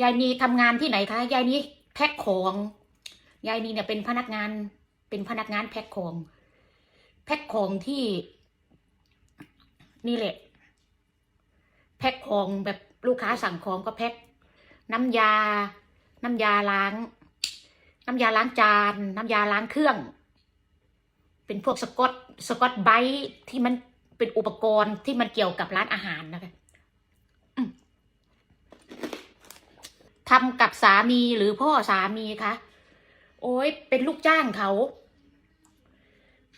ยายนีทำงานที่ไหนคะ ยายนีแพ็คของ ยายนีเนี่ยเป็นพนักงาน เป็นพนักงานแพ็คของ แพ็คของที่ นี่แหละ แพ็คของแบบลูกค้าสั่งของก็แพ็คน้ำยา น้ำยาล้าง น้ำยาล้างจาน น้ำยาล้างเครื่อง เป็นพวกสกอต สกอตไบท์ที่มันเป็นอุปกรณ์ที่มันเกี่ยวกับร้านอาหารนะคะอืม ทำกับสามีหรือพ่อสามีคะโอ้ยเป็นลูกจ้างเขา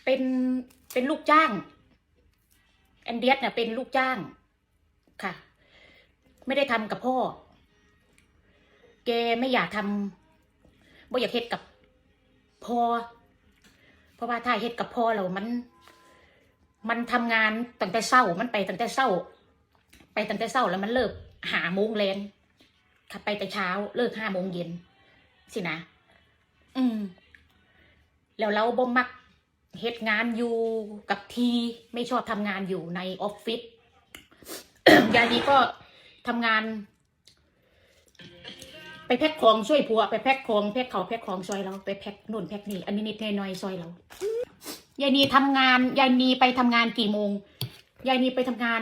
เป็นเป็นลูกจ้างแอนเดียสเนี่ยเป็นลูกจ้างค่ะ ไม่ได้ทำกับพ่อ แกไม่อยากทำบ่อยากเฮ็ดกับพ่อเพราะว่าถ้าเฮ็ดกับพ่อเรามัน มันทำงานตั้งแต่เช้ามันไปตั้งแต่เช้า ไปตั้งแต่เช้าแล้วมันเลิกหาโมงแรง ขับไปแต่เช้าเลิกห้าโมงเย็นสินะ อืม แล้วเราบ่มักเฮ็ดงานอยู่กับทีไม่ชอบทำงานอยู่ในออฟฟิศยายนี้ก็ทำงาน ไปแพ็คของช่วยผัว ไปแพ็คของแพ็คเขาวแพ็คของซอยเราไปแพ็คนู่นแพ็คนี่อันนี้นิดๆหน่อยๆซอยเรายายนีทำงานยายนีไปทำงานกี่โมงยายนีไปทำงาน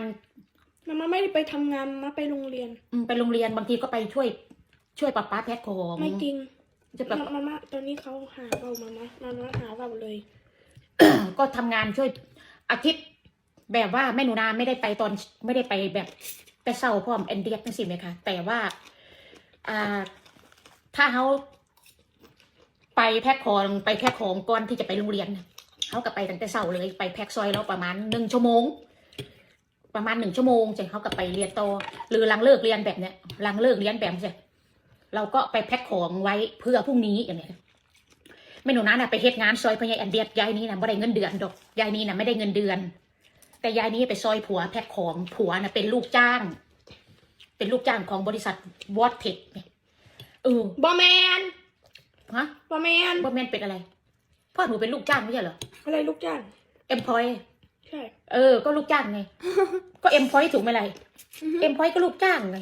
มาม่าไม่ได้ไปทำงานมาไปโรงเรียน อืมไปโรงเรียนบางทีก็ไปช่วย ช่วยป้าป้าแพ็คของไม่จริงจะแบบ มาม่าตอนนี้เขาหาเรามาม่ามาม่าหาเราเลย ก็ทำงานช่วยอาทิตย์แบบว่าแม่หนูนาไม่ได้ไปตอนไม่ได้ไปแบบแต่เศร้าพร้อมแอนเดียทั้งสิไหมคะแต่ว่าอ่าถ้าเขาไปแพ็คของไปแพ็คของก่อนที่จะไปโรงเรียนน่ะเขาก็ไปตั้งแต่เช้าเลยไปแพ็คซอยเราประมาณหนึ่งชั่วโมง ประมาณหนึ่งชั่วโมงเสร็จเขาก็ไปเรียนต่อหรือหลังเลิกเรียนแบบเนี้ยหลังเลิกเรียนแบบเสร็จเราก็ไปแพ็คของไว้เพื่อพรุ่งนี้อย่างเนี้ยแม่หนูนาน่ะไปเฮ็ดงานซอยพ่อใหญ่อันเดียดยายนี้น่ะไม่ได้เงินเดือนดอกยายนี้น่ะไม่ได้เงินเดือน แต่ยายนี้ไปซอยผัวแพ็คของผัวน่ะเป็นลูกจ้าง เป็นลูกจ้างของบริษัทวอตเทคเนี่ยเออบอแมนฮะบอแมนบ่แม่นเป็นอะไรพ่อหนูเป็นลูกจ้างไม่ใช่เหรออะไรลูกจ้างเอ็มพอย ใช่ เออ ก็ลูกจ้างไง ก็เอ็มพอยถูกไหมไรเอ็มพอยก็ลูกจ้างไง